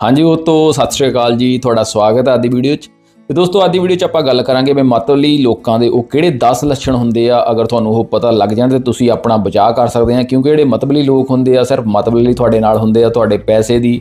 ਹਾਂਜੀ, ਉਹ ਤੋਂ ਸਤਿ ਸ਼੍ਰੀ ਅਕਾਲ ਜੀ, ਤੁਹਾਡਾ ਸਵਾਗਤ ਹੈ ਅੱਜ ਦੀ ਵੀਡੀਓ 'ਚ। ਤੇ ਦੋਸਤੋ, ਅੱਜ ਦੀ ਵੀਡੀਓ 'ਚ ਆਪਾਂ ਗੱਲ ਕਰਾਂਗੇ ਵੀ ਮਤਲਬੀ ਲੋਕਾਂ ਦੇ ਉਹ ਕਿਹੜੇ 10 ਲੱਛਣ ਹੁੰਦੇ ਆ, ਅਗਰ ਤੁਹਾਨੂੰ ਉਹ ਪਤਾ ਲੱਗ ਜਾਣ ਤੇ ਤੁਸੀਂ ਆਪਣਾ ਬਚਾਅ ਕਰ ਸਕਦੇ ਆ। ਕਿਉਂਕਿ ਜਿਹੜੇ ਮਤਲਬੀ ਲੋਕ ਹੁੰਦੇ ਆ, ਸਿਰਫ ਮਤਲਬ ਤੁਹਾਡੇ ਨਾਲ ਹੁੰਦੇ ਆ, ਤੁਹਾਡੇ ਪੈਸੇ ਦੀ,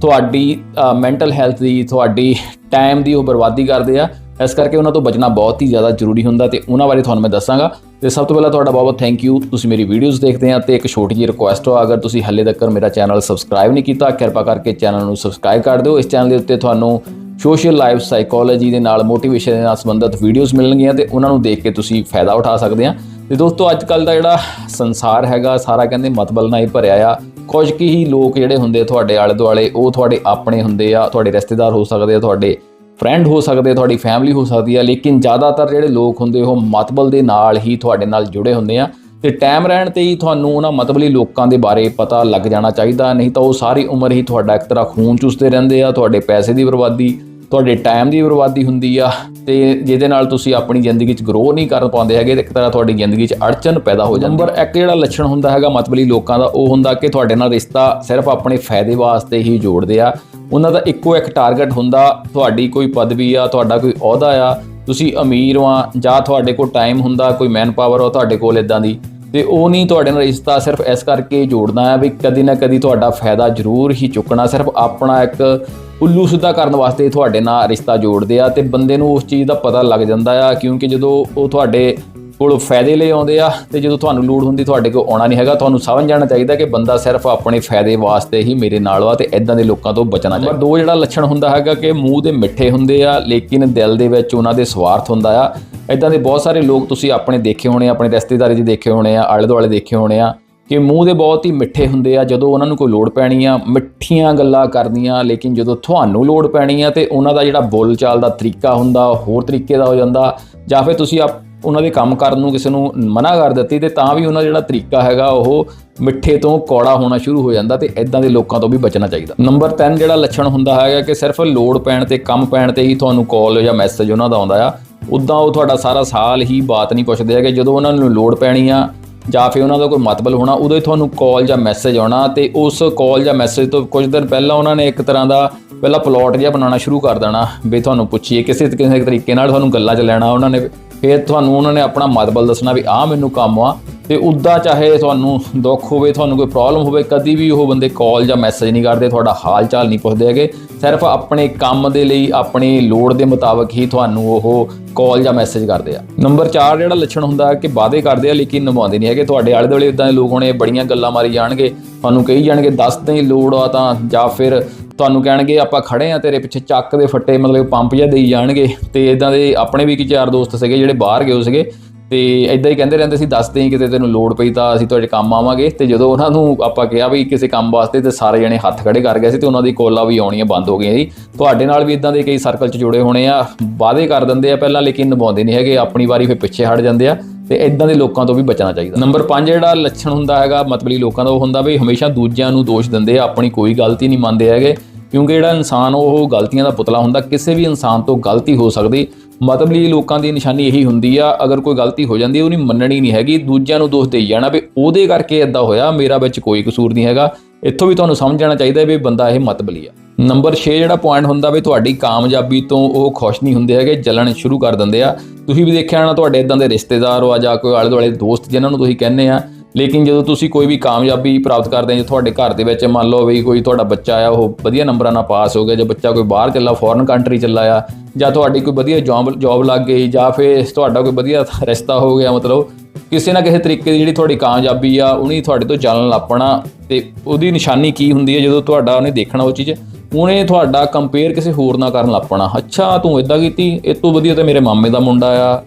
ਤੁਹਾਡੀ ਮੈਂਟਲ ਹੈਲਥ ਦੀ, ਤੁਹਾਡੀ ਟਾਈਮ ਦੀ ਉਹ ਬਰਬਾਦੀ ਕਰਦੇ ਆ। ਇਸ ਕਰਕੇ ਉਹਨਾਂ ਤੋਂ ਬਚਣਾ ਬਹੁਤ ਹੀ ਜ਼ਿਆਦਾ ਜ਼ਰੂਰੀ ਹੁੰਦਾ ਤੇ ਉਹਨਾਂ ਬਾਰੇ ਤੁਹਾਨੂੰ ਮੈਂ ਦੱਸਾਂਗਾ। ਤੇ ਸਭ ਤੋਂ ਪਹਿਲਾਂ ਤੁਹਾਡਾ ਬਹੁਤ ਬਹੁਤ ਥੈਂਕ ਯੂ ਤੁਸੀਂ ਮੇਰੀ ਵੀਡੀਓਜ਼ ਦੇਖਦੇ ਆ ਤੇ ਇੱਕ ਛੋਟੀ ਜਿਹੀ ਰਿਕੁਐਸਟ ਹੋ ਅਗਰ ਤੁਸੀਂ ਹੱਲੇ ਤੱਕ ਮੇਰਾ ਚੈਨਲ ਸਬਸਕ੍ਰਾਈਬ ਨਹੀਂ ਕੀਤਾ, ਕਿਰਪਾ ਕਰਕੇ ਚੈਨਲ ਨੂੰ ਸਬਸਕ੍ਰਾਈਬ ਕਰ ਦਿਓ। ਇਸ ਚੈਨਲ ਦੇ ਉੱਤੇ ਤੁਹਾਨੂੰ ਸੋਸ਼ਲ ਲਾਈਫ ਸਾਈਕੋਲੋਜੀ ਦੇ ਨਾਲ ਮੋਟੀਵੇਸ਼ਨ ਦੇ ਨਾਲ ਸੰਬੰਧਿਤ ਵੀਡੀਓਜ਼ ਮਿਲਣਗੀਆਂ ਤੇ ਉਹਨਾਂ ਨੂੰ ਦੇਖ ਕੇ ਤੁਸੀਂ ਫਾਇਦਾ ਉਠਾ ਸਕਦੇ ਆ। ਤੇ ਦੋਸਤੋ ਅੱਜ ਕੱਲ ਦਾ ਜਿਹੜਾ ਸੰਸਾਰ ਹੈਗਾ, ਸਾਰਾ ਕਹਿੰਦੇ ਮਤਬਲ ਨਾਲ ਹੀ ਭਰਿਆ ਆ। ਕੁਝ ਕੀ ਹੀ ਲੋਕ ਜਿਹੜੇ ਹੁੰਦੇ ਤੁਹਾਡੇ ਆਲੇ ਦੁਆਲੇ ਉਹ ਤੁਹਾਡੇ ਆਪਣੇ ਹੁੰਦੇ ਆ, ਤੁਹਾਡੇ ਰਿਸ਼ਤੇਦਾਰ ਹੋ ਸਕਦੇ ਆ, ਤੁਹਾਡੇ ਫਰੈਂਡ ਹੋ ਸਕਦੇ ਆ, ਤੁਹਾਡੀ ਫੈਮਿਲੀ ਹੋ ਸਕਦੀ ਆ, ਲੇਕਿਨ ਜ਼ਿਆਦਾਤਰ ਜਿਹੜੇ ਲੋਕ ਹੁੰਦੇ, ਉਹ ਮਤਬਲ ਦੇ ਨਾਲ ਹੀ ਤੁਹਾਡੇ ਨਾਲ ਜੁੜੇ ਹੁੰਦੇ ਆ। ਤੇ ਟਾਈਮ ਰਹਿਣ ਤੇ ਹੀ ਤੁਹਾਨੂੰ ਉਹਨਾਂ ਮਤਬਲੀ ਲੋਕਾਂ ਦੇ ਬਾਰੇ ਪਤਾ ਲੱਗ ਜਾਣਾ ਚਾਹੀਦਾ, ਨਹੀਂ ਤਾਂ ਉਹ ਸਾਰੀ ਉਮਰ ਹੀ ਤੁਹਾਡਾ ਇੱਕ ਤਰ੍ਹਾਂ ਖੂਨ ਚੂਸਦੇ ਰਹਿੰਦੇ ਆ, ਤੁਹਾਡੇ ਪੈਸੇ ਦੀ ਬਰਬਾਦੀ, ਤੁਹਾਡੇ ਟਾਈਮ ਦੀ ਬਰਬਾਦੀ ਹੁੰਦੀ ਆ, ਤੇ ਜਿਹਦੇ ਨਾਲ ਤੁਸੀਂ ਆਪਣੀ ਜ਼ਿੰਦਗੀ 'ਚ ਗਰੋ ਨਹੀਂ ਕਰ ਪਾਉਂਦੇ ਹੈਗੇ, ਤੇ ਇੱਕ ਤਰ੍ਹਾਂ ਤੁਹਾਡੀ ਜ਼ਿੰਦਗੀ 'ਚ ਅੜਚਨ ਪੈਦਾ ਹੋ ਜਾਂਦੀ ਨੰਬਰ ਇੱਕ ਜਿਹੜਾ ਲੱਛਣ ਹੁੰਦਾ ਹੈਗਾ ਮਤਬਲੀ ਲੋਕਾਂ ਦਾ, ਉਹ ਹੁੰਦਾ ਕਿ ਤੁਹਾਡੇ ਨਾਲ ਰਿਸ਼ਤਾ ਸਿਰਫ ਆਪਣੇ ਫਾਇਦੇ ਵਾਸਤੇ ਹੀ ਜੋੜਦੇ ਆ ਉਹਨਾਂ ਦਾ ਇੱਕੋ ਇੱਕ ਟਾਰਗੇਟ ਹੁੰਦਾ, ਤੁਹਾਡੀ ਕੋਈ ਪਦਵੀ ਆ, ਤੁਹਾਡਾ ਕੋਈ ਅਹੁਦਾ ਆ, ਤੁਸੀਂ ਅਮੀਰ ਹੋ ਜਾਂ ਤੁਹਾਡੇ ਕੋਲ ਟਾਈਮ ਹੁੰਦਾ, ਕੋਈ ਮੈਨ ਪਾਵਰ ਆ ਤੁਹਾਡੇ ਕੋਲ ਇਦਾਂ ਦੀ। ਤੇ ਉਹ ਨਹੀਂ ਤੁਹਾਡੇ ਨਾਲ ਰਿਸ਼ਤਾ ਸਿਰਫ ਇਸ ਕਰਕੇ ਜੋੜਨਾ ਹੈ ਵੀ ਕਦੀ ਨਾ ਕਦੀ ਤੁਹਾਡਾ ਫਾਇਦਾ ਜ਼ਰੂਰ ਹੀ ਚੁੱਕਣਾ, ਸਿਰਫ ਆਪਣਾ ਇੱਕ ਉੱਲੂ ਸਿੱਧਾ ਕਰਨ ਵਾਸਤੇ ਤੁਹਾਡੇ ਨਾਲ ਰਿਸ਼ਤਾ ਜੋੜਦੇ ਆ ਤੇ ਬੰਦੇ ਨੂੰ ਉਸ ਚੀਜ਼ ਦਾ ਪਤਾ ਲੱਗ ਜਾਂਦਾ ਆ, ਕਿਉਂਕਿ ਜਦੋਂ ਉਹ ਤੁਹਾਡੇ ਕੋਲ ਫਾਇਦੇ ਲਈ ਆਉਂਦੇ ਆ ਤੇ ਜਦੋਂ ਤੁਹਾਨੂੰ ਲੋੜ ਹੁੰਦੀ ਤੁਹਾਡੇ ਕੋਲ ਆਉਣਾ ਨਹੀਂ ਹੈਗਾ, ਤੁਹਾਨੂੰ ਸਮਝ ਜਾਣਾ ਚਾਹੀਦਾ ਕਿ ਬੰਦਾ ਸਿਰਫ ਆਪਣੇ ਫਾਇਦੇ ਵਾਸਤੇ ਹੀ ਮੇਰੇ ਨਾਲ ਵਾ ਤੇ ਇਦਾਂ ਦੇ ਲੋਕਾਂ ਤੋਂ ਬਚਣਾ ਚਾਹੀਦਾ। ਦੋ ਜਿਹੜਾ ਲੱਛਣ ਹੁੰਦਾ ਹੈਗਾ ਕਿ ਮੂੰਹ ਦੇ ਮਿੱਠੇ ਹੁੰਦੇ ਆ, ਲੇਕਿਨ ਦਿਲ ਦੇ ਵਿੱਚ ਉਹਨਾਂ ਦੇ ਸਵਾਰਥ ਹੁੰਦਾ ਆ। ਇਦਾਂ ਦੇ ਬਹੁਤ ਸਾਰੇ ਲੋਕ ਤੁਸੀਂ ਆਪਣੇ ਦੇਖੇ ਹੋਣੇ ਆਪਣੇ ਰਿਸ਼ਤੇਦਾਰੀ 'ਚ ਦੇਖੇ ਹੋਣੇ ਆ ਆਲੇ ਦੁਆਲੇ ਦੇਖੇ ਹੋਣੇ ਆ ਕਿ ਮੂੰਹ ਦੇ ਬਹੁਤ ਹੀ ਮਿੱਠੇ ਹੁੰਦੇ ਆ। ਜਦੋਂ ਉਹਨਾਂ ਨੂੰ ਕੋਈ ਲੋੜ ਪੈਣੀ ਆ, ਮਿੱਠੀਆਂ ਗੱਲਾਂ ਕਰਦੀਆਂ ਲੇਕਿਨ ਜਦੋਂ ਤੁਹਾਨੂੰ ਲੋੜ ਪੈਣੀ ਆ ਤੇ ਉਹਨਾਂ ਦਾ ਜਿਹੜਾ ਬੋਲਚਾਲ ਦਾ ਤਰੀਕਾ ਹੁੰਦਾ, ਹੋਰ ਤਰੀਕੇ ਦਾ ਹੋ ਜਾਂਦਾ, ਜਾਂ ਫਿਰ ਤੁਸੀਂ ਆਪ ਉਹਨਾਂ ਦੇ ਕੰਮ ਕਰਨ ਨੂੰ ਕਿਸੇ ਨੂੰ ਮਨਾ ਕਰ ਦਿੱਤੀ ਤੇ ਤਾਂ ਵੀ ਉਹਨਾਂ ਦਾ ਜਿਹੜਾ ਤਰੀਕਾ ਹੈਗਾ ਉਹ ਮਿੱਠੇ ਤੋਂ ਕੌੜਾ ਹੋਣਾ ਸ਼ੁਰੂ ਹੋ ਜਾਂਦਾ ਤੇ ਇਦਾਂ ਦੇ ਲੋਕਾਂ ਤੋਂ ਵੀ ਬਚਣਾ ਚਾਹੀਦਾ। ਨੰਬਰ 3 ਜਿਹੜਾ ਲੱਛਣ ਹੁੰਦਾ ਹੈਗਾ ਕਿ ਸਿਰਫ ਲੋੜ ਪੈਣ ਤੇ ਕੰਮ ਪੈਣ ਤੇ ਹੀ ਤੁਹਾਨੂੰ ਕਾਲ ਜਾਂ ਮੈਸੇਜ ਉਹਨਾਂ ਦਾ ਆਉਂਦਾ ਆ। ਉਦਾਂ ਉਹ ਤੁਹਾਡਾ ਸਾਰਾ ਸਾਲ ਹੀ ਬਾਤ ਨਹੀਂ ਪੁੱਛਦੇ ਹੈਗੇ। ਜਦੋਂ ਉਹਨਾਂ ਨੂੰ ਲੋੜ ਪੈਣੀ ਆ ਜਾਂ ਫਿਰ ਉਹਨਾਂ ਦਾ ਕੋਈ ਮਤਲਬ ਹੋਣਾ, ਉਦੋਂ ਹੀ ਤੁਹਾਨੂੰ ਕਾਲ ਜਾਂ ਮੈਸੇਜ ਆਉਣਾ ਤੇ ਉਸ ਕਾਲ ਜਾਂ ਮੈਸੇਜ ਤੋਂ ਕੁਝ ਦਿਨ ਪਹਿਲਾਂ ਉਹਨਾਂ ਨੇ ਇੱਕ ਤਰ੍ਹਾਂ ਦਾ ਪਹਿਲਾਂ ਪਲਾਟ ਜਿਹਾ ਬਣਾਉਣਾ ਸ਼ੁਰੂ ਕਰ ਦੇਣਾ ਵੀ ਤੁਹਾਨੂੰ ਪੁੱਛੀਏ ਕਿਸੇ ਕਿਸੇ ਤਰੀਕੇ ਨਾਲ ਤੁਹਾਨੂੰ ਗੱਲਾਂ 'ਚ ਲੈਣਾ, ਉਹਨਾਂ ਨੇ ਫਿਰ ਤੁਹਾਨੂੰ ਉਹਨਾਂ ਨੇ ਆਪਣਾ ਮਤਬਲ ਦੱਸਣਾ ਵੀ ਆਹ ਮੈਨੂੰ ਕੰਮ ਆ ਤੇ ਉੱਦਾਂ ਚਾਹੇ ਤੁਹਾਨੂੰ ਦੁੱਖ ਹੋਵੇ, ਤੁਹਾਨੂੰ ਕੋਈ ਪ੍ਰੋਬਲਮ ਹੋਵੇ, ਕਦੀ ਵੀ ਉਹ ਬੰਦੇ ਕਾਲ ਜਾਂ ਮੈਸੇਜ ਨਹੀਂ ਕਰਦੇ, ਤੁਹਾਡਾ ਹਾਲ ਚਾਲ ਨਹੀਂ ਪੁੱਛਦੇ ਹੈਗੇ। ਸਿਰਫ ਆਪਣੇ ਕੰਮ ਦੇ ਲਈ, ਆਪਣੀ ਲੋੜ ਦੇ ਮੁਤਾਬਕ ਹੀ ਤੁਹਾਨੂੰ ਉਹ ਕਾਲ ਜਾਂ ਮੈਸੇਜ ਕਰਦੇ ਆ। ਨੰਬਰ 4 ਜਿਹੜਾ ਲੱਛਣ ਹੁੰਦਾ ਕਿ ਵਾਅਦੇ ਕਰਦੇ ਆ, ਲੇਕਿਨ ਨਿਭਾਉਂਦੇ ਨਹੀਂ ਹੈਗੇ। ਤੁਹਾਡੇ ਆਲੇ ਦੁਆਲੇ ਇਦਾਂ ਦੇ ਲੋਕ ਹੋਣੇ, ਬੜੀਆਂ ਗੱਲਾਂ ਮਾਰੀ ਜਾਣਗੇ, ਤੁਹਾਨੂੰ ਕਹੀ ਜਾਣਗੇ, ਦੱਸ ਦੇ ਲੋੜ ਆ ਤਾਂ ਜਾਂ ਫਿਰ ਤੁਹਾਨੂੰ ਕਹਿਣਗੇ ਆਪਾਂ ਖੜੇ ਆ, ਤੇਰੇ ਪਿੱਛੇ ਚੱਕ ਦੇ ਫੱਟੇ ਮਤਲਬ ਪੰਪ ਜਿਹਾ ਦੇਈ ਜਾਣਗੇ। ਤੇ ਇਦਾਂ ਦੇ ਆਪਣੇ ਵੀ ਕੀ ਚਾਰ ਦੋਸਤ ਸੀਗੇ ਜਿਹੜੇ ਬਾਹਰ ਗਏ ਹੋ ਸੀਗੇ। ਤੇ ਇਦਾਂ ਹੀ ਕਹਿੰਦੇ ਰਹਿੰਦੇ ਸੀ ਦੱਸਦੇ ਹੀ ਕਿਤੇ ਤੈਨੂੰ ਲੋੜ ਪਈ ਤਾਂ ਅਸੀਂ ਤੁਹਾਡੇ ਕੰਮ ਆਵਾਂਗੇ। ਤੇ ਜਦੋਂ ਉਹਨਾਂ ਨੂੰ ਆਪਾਂ ਕਿਹਾ ਵੀ ਕਿਸੇ ਕੰਮ ਵਾਸਤੇ ਤੇ ਸਾਰੇ ਜਣੇ ਹੱਥ ਖੜੇ ਕਰ ਗਏ ਸੀ ਤੇ ਉਹਨਾਂ ਦੀ ਕੋਲਾ ਵੀ ਆਉਣੀਆਂ ਬੰਦ ਹੋ ਗਈਆਂ ਸੀ। ਤੁਹਾਡੇ ਨਾਲ ਵੀ ਇਦਾਂ ਦੇ ਕਈ ਸਰਕਲ 'ਚ ਜੁੜੇ ਹੋਣੇ ਆ, ਵਾਅਦੇ ਕਰ ਦਿੰਦੇ ਆ ਪਹਿਲਾਂ, ਲੇਕਿਨ ਨਿਭਾਉਂਦੇ ਨਹੀਂ ਹੈਗੇ, ਆਪਣੀ ਵਾਰੀ ਫਿਰ ਪਿੱਛੇ ਹਟ ਜਾਂਦੇ ਆ। ਤੇ ਇਦਾਂ ਦੇ ਲੋਕਾਂ ਤੋਂ ਵੀ ਬਚਣਾ ਚਾਹੀਦਾ। ਨੰਬਰ 5 ਜਿਹੜਾ ਲੱਛਣ ਹੁੰਦਾ ਹੈਗਾ, ਮਤਲਬੀ ਲੋਕਾਂ ਦਾ ਉਹ ਹੁੰਦਾ ਵੀ ਹਮੇਸ਼ਾ ਦੂਜਿਆਂ ਨੂੰ ਦੋਸ਼ ਦਿੰਦੇ ਆ, ਆਪਣੀ ਕੋਈ ਗਲਤੀ ਨਹੀਂ ਮੰਨਦੇ ਹੈਗੇ। ਕਿਉਂਕਿ ਜਿਹੜਾ ਇਨਸਾਨ ਉਹ ਗਲਤੀਆਂ ਦਾ ਪੁਤਲਾ ਹੁੰਦਾ, ਕਿਸੇ ਵੀ ਇਨਸਾਨ ਤੋਂ ਗਲਤੀ ਹੋ ਸਕਦੀ। ਮਤਲਬੀ ਲੋਕਾਂ ਦੀ ਨਿਸ਼ਾਨੀ ਇਹੀ ਹੁੰਦੀ ਆ, ਅਗਰ ਕੋਈ ਗਲਤੀ ਹੋ ਜਾਂਦੀ ਹੈ ਉਹਨੀ ਮੰਨਣੀ ਨਹੀਂ ਹੈਗੀ, ਦੂਜਿਆਂ ਨੂੰ ਦੋਸ਼ ਦੇਈ ਜਾਣਾ ਵੀ ਉਹਦੇ ਕਰਕੇ ਇਦਾਂ ਹੋਇਆ, ਮੇਰਾ ਵਿੱਚ ਕੋਈ ਕਸੂਰ ਨਹੀਂ ਹੈਗਾ। ਇੱਥੋਂ ਵੀ ਤੁਹਾਨੂੰ ਸਮਝ ਜਾਣਾ ਚਾਹੀਦਾ ਵੀ ਬੰਦਾ ਇਹ ਮਤਬਲੀ ਆ। ਨੰਬਰ 6 ਜਿਹੜਾ ਪੁਆਇੰਟ ਹੁੰਦਾ ਵੀ ਤੁਹਾਡੀ ਕਾਮਯਾਬੀ ਤੋਂ ਉਹ ਖੁਸ਼ ਨਹੀਂ ਹੁੰਦੇ ਹੈਗੇ, ਜਲਣ ਸ਼ੁਰੂ ਕਰ ਦਿੰਦੇ ਆ। ਤੁਸੀਂ ਵੀ ਦੇਖਿਆ ਹੋਣਾ ਤੁਹਾਡੇ ਇਦਾਂ ਦੇ ਰਿਸ਼ਤੇਦਾਰ ਹੋ ਆ ਜਾਂ ਕੋਈ ਆਲੇ ਦੁਆਲੇ ਦੋਸਤ ਜਿਨ੍ਹਾਂ ਨੂੰ ਤੁਸੀਂ ਕਹਿੰਦੇ ਆ ਲੇਕਿਨ ਜਦੋਂ ਤੁਸੀਂ ਕੋਈ ਵੀ ਕਾਮਯਾਬੀ ਪ੍ਰਾਪਤ ਕਰਦੇ ਜੇ ਤੁਹਾਡੇ ਘਰ ਦੇ ਵਿੱਚ ਮੰਨ ਲਓ ਵੀ ਕੋਈ ਤੁਹਾਡਾ ਬੱਚਾ ਆ, ਉਹ ਵਧੀਆ ਨੰਬਰਾਂ ਨਾਲ ਪਾਸ ਹੋ ਗਿਆ, ਜਾਂ ਬੱਚਾ ਕੋਈ ਬਾਹਰ ਚੱਲਾ ਫੋਰਨ ਕੰਟਰੀ ਚੱਲਾ ਆ, ਜਾਂ ਤੁਹਾਡੀ ਕੋਈ ਵਧੀਆ ਜੌਬ ਜੌਬ ਲੱਗ ਗਈ, ਜਾਂ ਫਿਰ ਤੁਹਾਡਾ ਕੋਈ ਵਧੀਆ ਰਿਸ਼ਤਾ ਹੋ ਗਿਆ, ਮਤਲਬ ਕਿਸੇ ਨਾ ਕਿਸੇ ਤਰੀਕੇ ਦੀ ਜਿਹੜੀ ਤੁਹਾਡੀ ਕਾਮਯਾਬੀ ਆ, ਉਹਨੇ ਤੁਹਾਡੇ ਤੋਂ ਚੱਲਣ ਲੱਪਣਾ ਤੇ ਉਹਦੀ ਨਿਸ਼ਾਨੀ ਕੀ ਹੁੰਦੀ ਹੈ, ਜਦੋਂ ਤੁਹਾਡਾ ਉਹਨੇ ਦੇਖਣਾ ਉਹ ਚੀਜ਼, ਉਹਨੇ ਤੁਹਾਡਾ ਕੰਪੇਅਰ ਕਿਸੇ ਹੋਰ ਨਾਲ ਕਰਨ ਲੱਪਣਾ ਅੱਛਾ, ਤੂੰ ਇਦਾਂ ਕੀਤੀ, ਇਹ ਤੋਂ ਵਧੀਆ ਤਾਂ ਮੇਰੇ ਮਾਮੇ ਦਾ ਮੁੰਡਾ ਆ।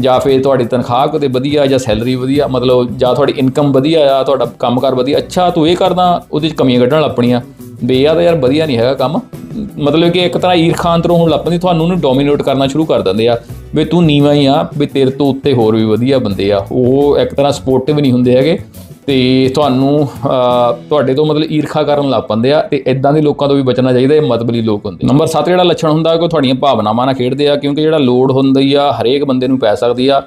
ਜਾਂ ਫਿਰ ਤੁਹਾਡੀ ਤਨਖਾਹ ਕਿਤੇ ਵਧੀਆ ਜਾਂ ਸੈਲਰੀ ਵਧੀਆ, ਮਤਲਬ ਜਾਂ ਤੁਹਾਡੀ ਇਨਕਮ ਵਧੀਆ ਆ, ਤੁਹਾਡਾ ਕੰਮਕਾਰ ਵਧੀਆ, ਅੱਛਾ ਤੂੰ ਇਹ ਕਰਦਾ, ਉਹਦੇ ਚ ਕਮੀਆਂ ਕੱਢਣ ਲੱਪਣੀਆਂ ਬੇ ਆ ਤਾਂ ਯਾਰ ਵਧੀਆ ਨਹੀਂ ਹੈਗਾ ਕੰਮ। ਮਤਲਬ ਕਿ ਇੱਕ ਤਰ੍ਹਾਂ ਈਰਖਾ ਅੰਦਰੋਂ ਹੁਣ ਲੱਪਦੀ ਤੁਹਾਨੂੰ ਉਹਨੂੰ ਡੋਮੀਨੇਟ ਕਰਨਾ ਸ਼ੁਰੂ ਕਰ ਦਿੰਦੇ ਆ। ਵੀ ਤੂੰ ਨੀਵਾਂ ਹੀ ਆ, ਵੀ ਤੇਰੇ ਤੋਂ ਉੱਤੇ ਹੋਰ ਵੀ ਵਧੀਆ ਬੰਦੇ ਆ। ਉਹ ਇੱਕ ਤਰ੍ਹਾਂ ਸਪੋਰਟਿਵ ਨਹੀਂ ਹੁੰਦੇ ਹੈਗੇ। ਤੇ ਤੁਹਾਨੂੰ ਤੁਹਾਡੇ ਤੋਂ ਮਤਲਬ ਈਰਖਾ ਕਰਨ ਲੱਗ ਪੈਂਦੇ ਆ ਤੇ ਇਦਾਂ ਦੇ ਲੋਕਾਂ ਤੋਂ ਵੀ ਬਚਣਾ ਚਾਹੀਦਾ, ਇਹ ਮਤਬਲੀ ਲੋਕ ਹੁੰਦੇ ਨੰਬਰ 7 ਜਿਹੜਾ ਲੱਛਣ ਹੁੰਦਾ ਕਿ ਤੁਹਾਡੀਆਂ ਭਾਵਨਾਵਾਂ ਨਾਲ ਖੇਡਦੇ ਆ, ਕਿਉਂਕਿ ਜਿਹੜਾ ਲੋੜ ਹੁੰਦੀ ਆ, ਹਰੇਕ ਬੰਦੇ ਨੂੰ ਪੈ ਸਕਦੀ ਆ।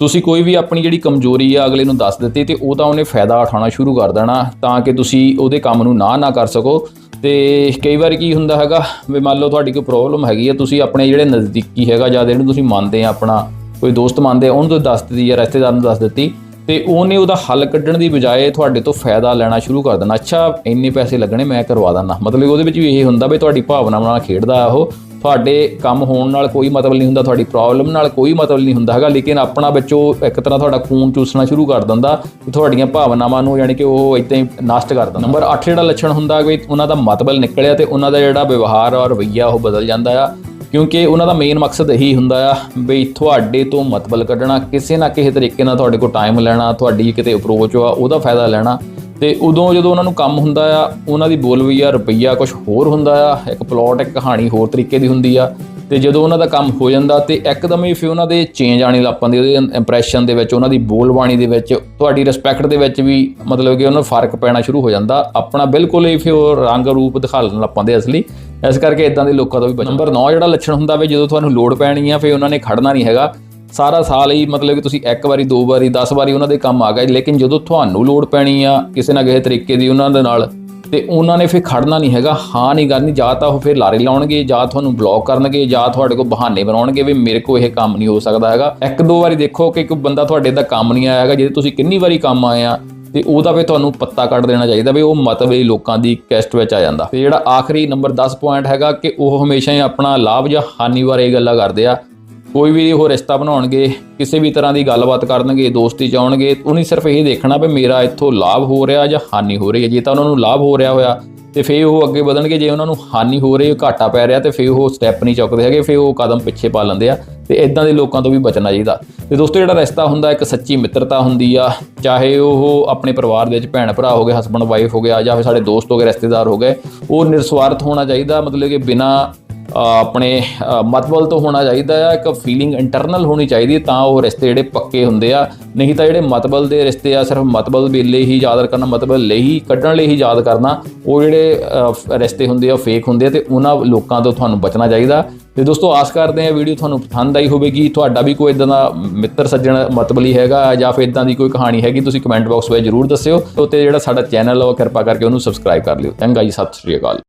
ਤੁਸੀਂ ਕੋਈ ਵੀ ਆਪਣੀ ਜਿਹੜੀ ਕਮਜ਼ੋਰੀ ਆ, ਅਗਲੇ ਨੂੰ ਦੱਸ ਦਿੱਤੀ ਤੇ ਉਹ ਤਾਂ ਉਹਨੇ ਫਾਇਦਾ ਉਠਾਉਣਾ ਸ਼ੁਰੂ ਕਰ ਦੇਣਾ, ਤਾਂ ਕਿ ਤੁਸੀਂ ਉਹਦੇ ਕੰਮ ਨੂੰ ਨਾ ਨਾ ਕਰ ਸਕੋ। ਤੇ ਕਈ ਵਾਰ ਕੀ ਹੁੰਦਾ ਹੈਗਾ, ਵੀ ਮੰਨ ਲਓ ਤੁਹਾਡੀ ਕੋਈ ਪ੍ਰੋਬਲਮ ਹੈਗੀ ਆ, ਤੁਸੀਂ ਆਪਣੇ ਜਿਹੜੇ ਨਜ਼ਦੀਕੀ ਹੈਗਾ, ਜਾਂ ਇਹਨੂੰ ਤੁਸੀਂ ਮੰਨਦੇ ਆ ਆਪਣਾ, ਕੋਈ ਦੋਸਤ ਮੰਨਦੇ ਆ, ਉਹਨੂੰ ਤੁਸੀਂ ਦੱਸ ਦਿੱਤੀ ਜਾਂ ਰਿਸ਼ਤੇਦਾਰ ਨੂੰ ਦੱਸ ਦਿੱਤੀ। ਤੇ ਉਹਨੇ ਉਹਦਾ ਹੱਲ ਕੱਢਣ ਦੀ ਬਜਾਏ ਤੁਹਾਡੇ ਤੋਂ ਫਾਇਦਾ ਲੈਣਾ ਸ਼ੁਰੂ ਕਰ ਦੇਣਾ। ਅੱਛਾ, ਇੰਨੇ ਪੈਸੇ ਲੱਗਣੇ, ਮੈਂ ਕਰਵਾ ਦਿੰਦਾ। ਮਤਲਬ ਉਹਦੇ ਵਿੱਚ ਵੀ ਇਹ ਹੁੰਦਾ ਵੀ ਤੁਹਾਡੀ ਭਾਵਨਾਵਾਂ ਨਾਲ ਖੇਡਦਾ ਆ ਉਹ। ਤੁਹਾਡੇ ਕੰਮ ਹੋਣ ਨਾਲ ਕੋਈ ਮਤਲਬ ਨਹੀਂ ਹੁੰਦਾ, ਤੁਹਾਡੀ ਪ੍ਰੋਬਲਮ ਨਾਲ ਕੋਈ ਮਤਲਬ ਨਹੀਂ ਹੁੰਦਾ ਹੈਗਾ। ਲੇਕਿਨ ਆਪਣਾ ਵਿੱਚ ਇੱਕ ਤਰ੍ਹਾਂ ਤੁਹਾਡਾ ਖੂਨ ਚੂਸਣਾ ਸ਼ੁਰੂ ਕਰ ਦਿੰਦਾ ਤੇ ਤੁਹਾਡੀਆਂ ਭਾਵਨਾਵਾਂ ਨੂੰ ਯਾਨੀ ਕਿ ਉਹ ਇਦਾਂ ਹੀ ਨਸ਼ਟ ਕਰ ਦਿੰਦਾ। ਨੰਬਰ 8 ਜਿਹੜਾ ਲੱਛਣ ਹੁੰਦਾ ਵੀ ਉਹਨਾਂ ਦਾ ਮਤਬਲ ਨਿਕਲਿਆ ਤੇ ਉਹਨਾਂ ਦਾ ਜਿਹੜਾ ਵਿਵਹਾਰ ਔਰ ਰਵੱਈਆ ਉਹ ਬਦਲ ਜਾਂਦਾ ਆ। ਕਿਉਂਕਿ ਉਹਨਾਂ ਦਾ ਮੇਨ ਮਕਸਦ ਇਹੀ ਹੁੰਦਾ ਆ ਵੀ ਤੁਹਾਡੇ ਤੋਂ ਮਤਬਲ ਕੱਢਣਾ, ਕਿਸੇ ਨਾ ਕਿਸੇ ਤਰੀਕੇ ਨਾਲ ਤੁਹਾਡੇ ਕੋਲ ਟਾਈਮ ਲੈਣਾ, ਤੁਹਾਡੀ ਕਿਤੇ ਅਪਰੋਚ ਆ, ਉਹਦਾ ਫਾਇਦਾ ਲੈਣਾ। ਤੇ ਉਦੋਂ ਜਦੋਂ ਉਹਨਾਂ ਨੂੰ ਕੰਮ ਹੁੰਦਾ ਆ, ਉਹਨਾਂ ਦੀ ਬੋਲਵਈਆ ਰੁਪਈਆ ਕੁਝ ਹੋਰ ਹੁੰਦਾ ਆ, ਇੱਕ ਪਲਾਟ ਇੱਕ ਕਹਾਣੀ ਹੋਰ ਤਰੀਕੇ ਦੀ ਹੁੰਦੀ ਆ। ਤੇ ਜਦੋਂ ਉਹਨਾਂ ਦਾ ਕੰਮ ਹੋ ਜਾਂਦਾ ਤੇ ਇੱਕਦਮ ਹੀ ਫਿਰ ਉਹਨਾਂ ਦੇ ਚੇਂਜ ਆਣੇ ਲੱਗ ਪੈਂਦੇ, ਉਹਦੇ ਇੰਪ੍ਰੈਸ਼ਨ ਦੇ ਵਿੱਚ, ਉਹਨਾਂ ਦੀ ਬੋਲਬਾਣੀ ਦੇ ਵਿੱਚ, ਤੁਹਾਡੀ ਰਿਸਪੈਕਟ ਦੇ ਵਿੱਚ ਵੀ ਮਤਲਬ ਕਿ ਉਹਨਾਂ ਨੂੰ ਫ਼ਰਕ ਪੈਣਾ ਸ਼ੁਰੂ ਹੋ ਜਾਂਦਾ। ਆਪਣਾ ਬਿਲਕੁਲ ਹੀ ਫਿਰ ਉਹ ਰੰਗ ਰੂਪ ਦਿਖਾਉਣ ਲੱਗ ਪੈਂਦੇ ਅਸਲੀ ਇਸ ਕਰਕੇ ਇਦਾਂ ਦੇ ਲੋਕਾਂ ਤੋਂ ਵੀ ਬਚੋ। ਨੰਬਰ 9 ਜਿਹੜਾ ਲੱਛਣ ਹੁੰਦਾ ਵੀ ਜਦੋਂ ਤੁਹਾਨੂੰ ਲੋੜ ਪੈਣੀ ਆ, ਫਿਰ ਉਹਨਾਂ ਨੇ ਖੜਨਾ ਨਹੀਂ ਹੈਗਾ। ਸਾਰਾ ਸਾਲ ਹੀ ਮਤਲਬ ਕਿ ਤੁਸੀਂ ਇੱਕ ਵਾਰੀ, ਦੋ ਵਾਰੀ 10 ਵਾਰੀ ਉਹਨਾਂ ਦੇ ਕੰਮ ਆ ਗਏ, ਲੇਕਿਨ ਜਦੋਂ ਤੁਹਾਨੂੰ ਲੋੜ ਪੈਣੀ ਆ ਕਿਸੇ ਨਾ ਕਿਸੇ ਤਰੀਕੇ ਦੀ ਉਹਨਾਂ ਦੇ ਨਾਲ, ਤੇ ਉਹਨਾਂ ਨੇ ਫਿਰ ਖੜਨਾ ਨਹੀਂ ਹੈਗਾ। ਹਾਂ, ਨਹੀਂ ਕਰਨੀ, ਜਾਂ ਤਾਂ ਉਹ ਫਿਰ ਲਾਰੇ ਲਾਉਣਗੇ, ਜਾਂ ਤੁਹਾਨੂੰ ਬਲੌਕ ਕਰਨਗੇ, ਜਾਂ ਤੁਹਾਡੇ ਕੋਲ ਬਹਾਨੇ ਬਣਾਉਣਗੇ ਵੀ ਮੇਰੇ ਕੋਲ ਇਹ ਕੰਮ ਨਹੀਂ ਹੋ ਸਕਦਾ ਹੈਗਾ। ਇੱਕ, ਦੋ ਵਾਰੀ ਦੇਖੋ ਕਿ ਕੋਈ ਬੰਦਾ ਤੁਹਾਡੇ ਦਾ ਕੰਮ ਨਹੀਂ ਆਇਆ ਹੈਗਾ ਜੇ ਤੁਸੀਂ ਕਿੰਨੀ ਵਾਰੀ ਕੰਮ ਆਏ ਆ ਤੇ ਉਹਦਾ ਵੀ ਤੁਹਾਨੂੰ ਪੱਤਾ ਕੱਢ ਦੇਣਾ ਚਾਹੀਦਾ ਵੀ ਉਹ ਮਤਲਬੀ ਲੋਕਾਂ ਦੀ ਕੈਸਟ ਵਿੱਚ ਆ ਜਾਂਦਾ। ਤੇ ਜਿਹੜਾ ਆਖਰੀ ਨੰਬਰ 10 ਪੁਆਇੰਟ ਹੈਗਾ ਕਿ ਉਹ ਹਮੇਸ਼ਾ ਹੀ ਆਪਣਾ ਲਾਭ ਜਾਂ ਹਾਨੀ ਬਾਰੇ ਗੱਲਾਂ ਕਰਦੇ ਆ। ਕੋਈ ਵੀ ਉਹ ਰਿਸ਼ਤਾ ਬਣਾਉਣਗੇ, ਕਿਸੇ ਵੀ ਤਰ੍ਹਾਂ ਦੀ ਗੱਲਬਾਤ ਕਰਨਗੇ, ਦੋਸਤੀ ਚਾਉਣਗੇ, ਉਹਨੇ ਸਿਰਫ ਇਹ ਦੇਖਣਾ ਵੀ ਮੇਰਾ ਇੱਥੋਂ ਲਾਭ ਹੋ ਰਿਹਾ ਜਾਂ ਹਾਨੀ ਹੋ ਰਹੀ ਹੈ। ਜੇ ਤਾਂ ਉਹਨਾਂ ਨੂੰ ਲਾਭ ਹੋ ਰਿਹਾ ਹੋਇਆ, ਤੇ ਫੇਰ ਉਹ ਅੱਗੇ ਵਧਣਗੇ। ਜੇ ਉਹਨਾਂ ਨੂੰ ਹਾਨੀ ਹੋ ਰਹੀ, ਘਾਟਾ ਪੈ ਰਿਹਾ, ਤੇ ਫੇਰ ਉਹ ਸਟੈਪ ਨਹੀਂ ਚੁੱਕਦੇ ਹੈਗੇ, ਫੇਰ ਉਹ ਕਦਮ ਪਿੱਛੇ ਪਾ ਲੈਂਦੇ ਆ। ਤੇ ਇਦਾਂ ਦੇ ਲੋਕਾਂ ਤੋਂ ਵੀ ਬਚਣਾ ਚਾਹੀਦਾ। ਤੇ ਦੋਸਤੋ, ਜਿਹੜਾ ਰਿਸ਼ਤਾ ਹੁੰਦਾ, ਇੱਕ ਸੱਚੀ ਮਿੱਤਰਤਾ ਹੁੰਦੀ ਆ, ਚਾਹੇ ਉਹ ਆਪਣੇ ਪਰਿਵਾਰ ਦੇ ਵਿੱਚ ਭੈਣ ਭਰਾ ਹੋ ਗਏ ਹਸਬੰਡ ਵਾਈਫ ਹੋ ਗਿਆ, ਜਾਂ ਫਿਰ ਸਾਡੇ ਦੋਸਤ ਹੋ ਗਏ, ਰਿਸ਼ਤੇਦਾਰ ਹੋ ਗਏ, ਉਹ ਨਿਰਸਵਾਰਥ ਹੋਣਾ ਚਾਹੀਦਾ। ਮਤਲਬ ਕਿ ਬਿਨਾ ਆਪਣੇ ਅ, ਮਤਬਲ ਤੋਂ ਹੋਣਾ ਚਾਹੀਦਾ ਆ ਇੱਕ ਫੀਲਿੰਗ ਇੰਟਰਨਲ ਹੋਣੀ ਚਾਹੀਦੀ ਤਾਂ ਉਹ ਰਿਸ਼ਤੇ ਜਿਹੜੇ ਪੱਕੇ ਹੁੰਦੇ ਆ। ਨਹੀਂ ਤਾਂ ਜਿਹੜੇ ਮਤਬਲ ਦੇ ਰਿਸ਼ਤੇ ਆ ਸਿਰਫ ਮਤਬਲ ਵੇਲੇ ਹੀ ਯਾਦ ਕਰਨਾ ਮਤਬਲ ਲਈ ਹੀ ਕੱਢਣ ਲਈ ਹੀ ਯਾਦ ਕਰਨਾ ਉਹ ਜਿਹੜੇ ਅ, ਰਿਸ਼ਤੇ ਹੁੰਦੇ ਆ ਫੇਕ ਹੁੰਦੇ ਆ ਤੇ ਉਹਨਾਂ ਲੋਕਾਂ ਤੋਂ ਤੁਹਾਨੂੰ ਬਚਣਾ ਚਾਹੀਦਾ। ਤੇ ਦੋਸਤੋ ਆਸ ਕਰਦੇ ਆ ਵੀਡੀਓ ਤੁਹਾਨੂੰ ਪਸੰਦ ਆਈ ਹੋਵੇਗੀ। ਤੁਹਾਡਾ ਵੀ ਕੋਈ ਇਦਾਂ ਦਾ ਮਿੱਤਰ ਸੱਜਣ ਮਤਬਲੀ ਹੈਗਾ ਜਾਂ ਫਿਰ ਇਦਾਂ ਦੀ ਕੋਈ ਕਹਾਣੀ ਹੈਗੀ ਤੁਸੀਂ ਕਮੈਂਟ ਬਾਕਸ ਵਿੱਚ ਜਰੂਰ ਦੱਸਿਓ। ਤੇ ਜਿਹੜਾ ਸਾਡਾ ਚੈਨਲ ਆ ਉਹ ਕਿਰਪਾ ਕਰਕੇ ਉਹਨੂੰ ਸਬਸਕ੍ਰਾਈਬ ਕਰ ਲਿਓ। ਚੰਗਾ ਜੀ ਸਤਿ ਸ਼੍ਰੀ ਅਕਾਲ।